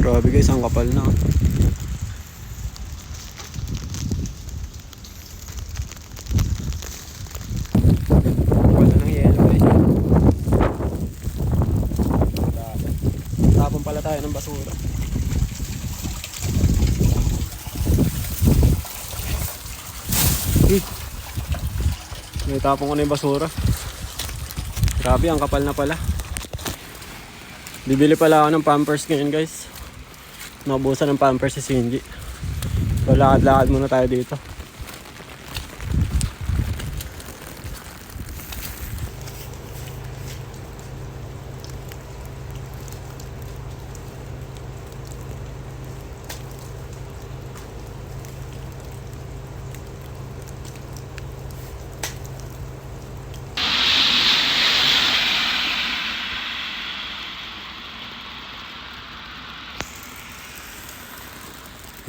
Grabe guys, ang kapal na. Kapal na ng yelo guys. Tapon pala tayo ng basura. Eh. Naitapon ko na yung basura. Grabe, ang kapal na pala. Bibili pala ako ng pampers ngayon guys. Naubusan ng pampers si Cindy. So lakad-lakad muna tayo dito.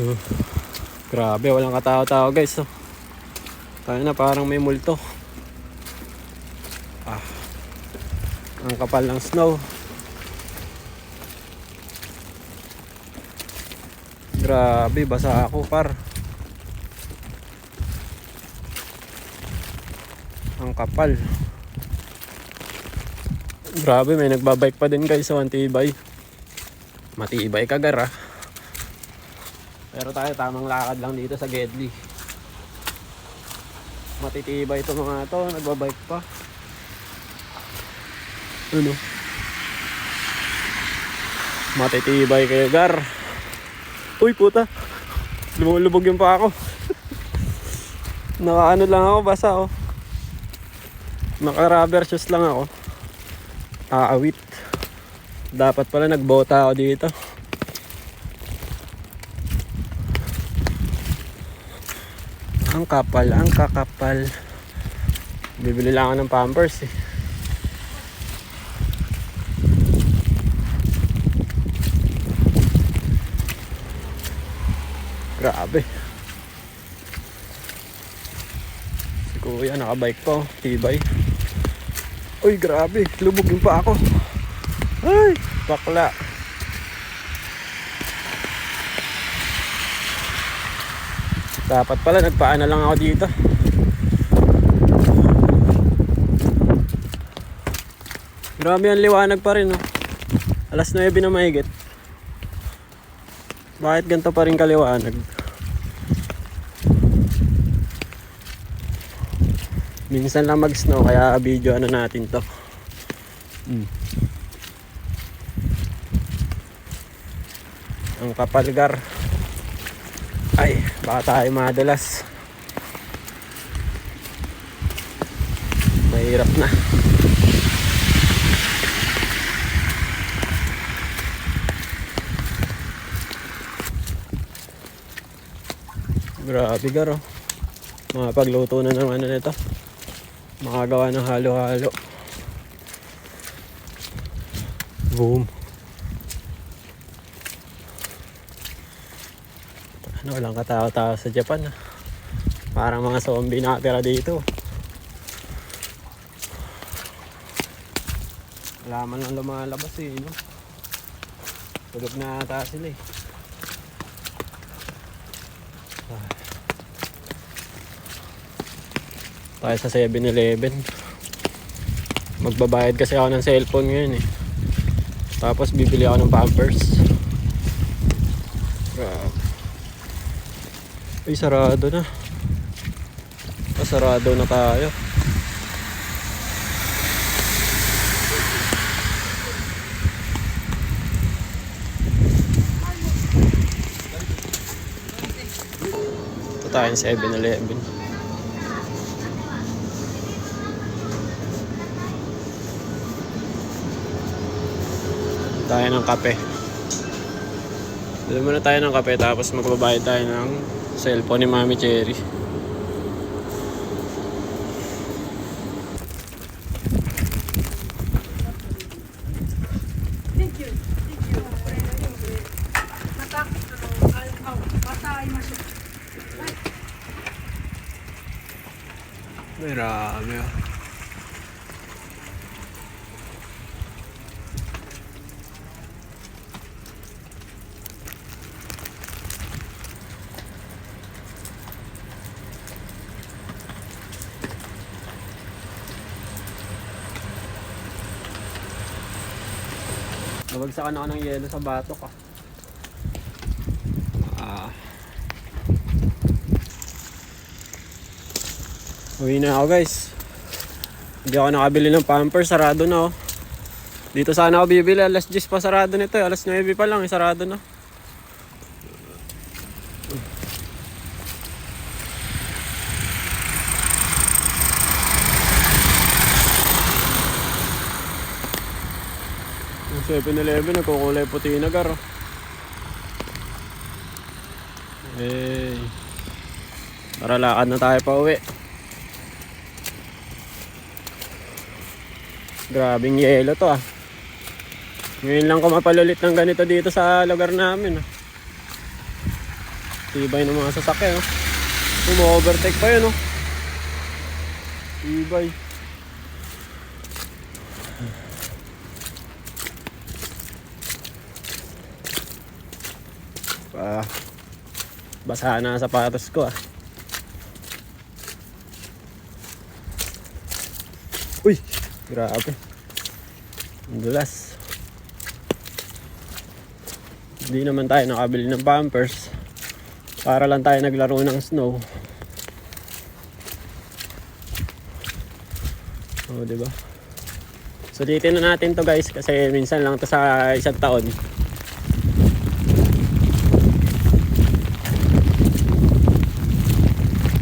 Uh, grabe, walang katao-tao guys. Oh. Tayo na parang may multo. Ah, ang kapal ng snow. Grabe, basa ako par. Ang kapal. Grabe, may nagbabike pa din guys sa Antibay. Matibay kagar ah. Pero tayo tamang lakad lang dito sa Gedli. Matitibay ito mga to, nagbabike pa. Ano? Matitibay kayo, Gar. Uy, puta. Lumulubog yung pa ako. Nakaano lang ako, basa oh. Naka-rubber shoes lang ako. Aawit. Dapat pala nagbota ako dito. Ang kapal, ang kakapal. Bibili lang ako ng pampers eh. Grabe. Si kuya nakabike pa oh, tibay. Uy, grabe. Lubog yung pa ako. Ay, bakla. Dapat pala nagpaana lang ako dito. Grabe ang liwanag pa rin oh. Alas 9 na mahigit. Bakit ganito pa rin kaliwanag? Minsan lang mag-snow kaya video ano natin to. Hmm. Ang kapalgar. Ay, baka tayo madulas. Mahirap na. Grabe garo. Makapagluto na naman na nito. Makagawa ng halo-halo. Boom. Ano, walang katao-tao sa Japan ah. Parang mga zombie nakatira dito. Wala man lang lumalabas eh, no? Tulog na ata sila eh. Tayo sa 7-Eleven. Magbabayad kasi ako ng cellphone ngayon eh. Tapos bibili ako ng pampers. Ay, sarado na. Pasarado na tayo. Ito tayo sa 7-Eleven. Tayo ng kape. Dali muna tayo ng kape tapos magbabayad tayo ng cellphone ni Mami Cherry. Thank you. Nabagsakan ako ng yelo sa batok ah. Ah. Uwi na ako guys. Hindi ako nakabili ng pampers, sarado na oh. Dito sana ako bibili, alas 10 pa sarado nito eh. Alas 9 pa lang, eh, sarado na. 7-Eleven, nagkukulay puti na garo. Eh, tara lakad na tayo pa uwi. Grabing yelo to ah. Ngayon lang ko mapalulit ng ganito dito sa lugar namin ah. Tibay ng mga sasakyan oh. Umo-overtake pa yun oh. Tibay. Ah, basa na ang sapatos ko ah. Uy, grabe. Dulas. Hindi naman tayo nakabili ng pampers. Para lang tayo naglaro ng snow. Oo, di ba? Sulitin na natin to guys kasi minsan lang to sa isang taon.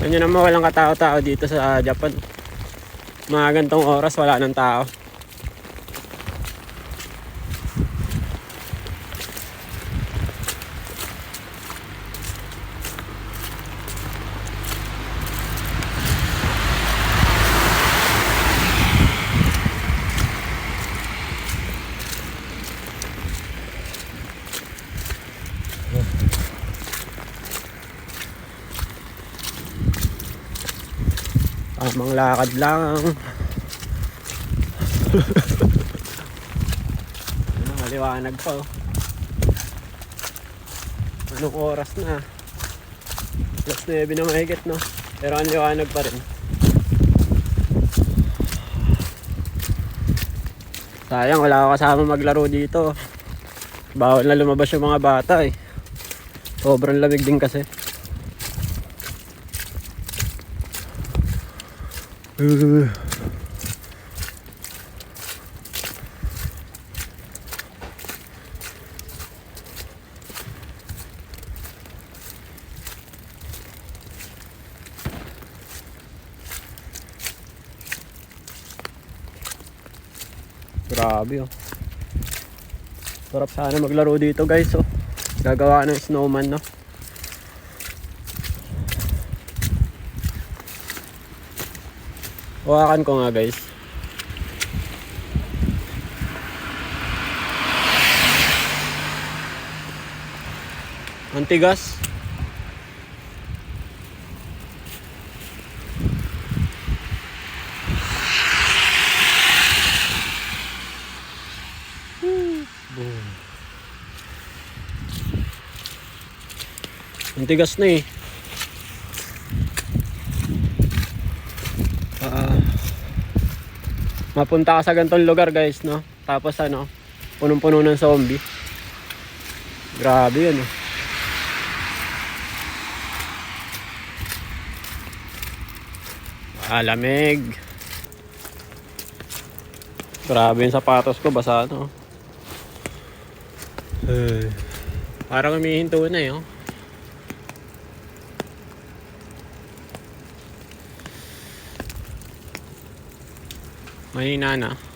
Yun naman walang katao-tao dito sa Japan. Mga gantong oras wala ng tao. Tamang lakad lang. ano, maliwanag pa oh. Anong oras na? Plus 9 na mahigit no? Pero ang liwanag pa rin. Sayang, wala ako kasama maglaro dito. Bawal na lumabas yung mga bata eh. Sobrang lamig din kasi. Uh. Grabe oh. Sarap sana maglaro dito guys oh. Gagawa ng snowman no. Hawakan ko nga guys. Ang tigas. Boom. Ang tigas na eh. Mapunta ka sa gantong lugar guys no? Tapos ano punong-puno ng zombie. Grabe yun oh. alamig grabe yung sapatos ko basa no eh, parang umihinto na eh oh. Mahina na.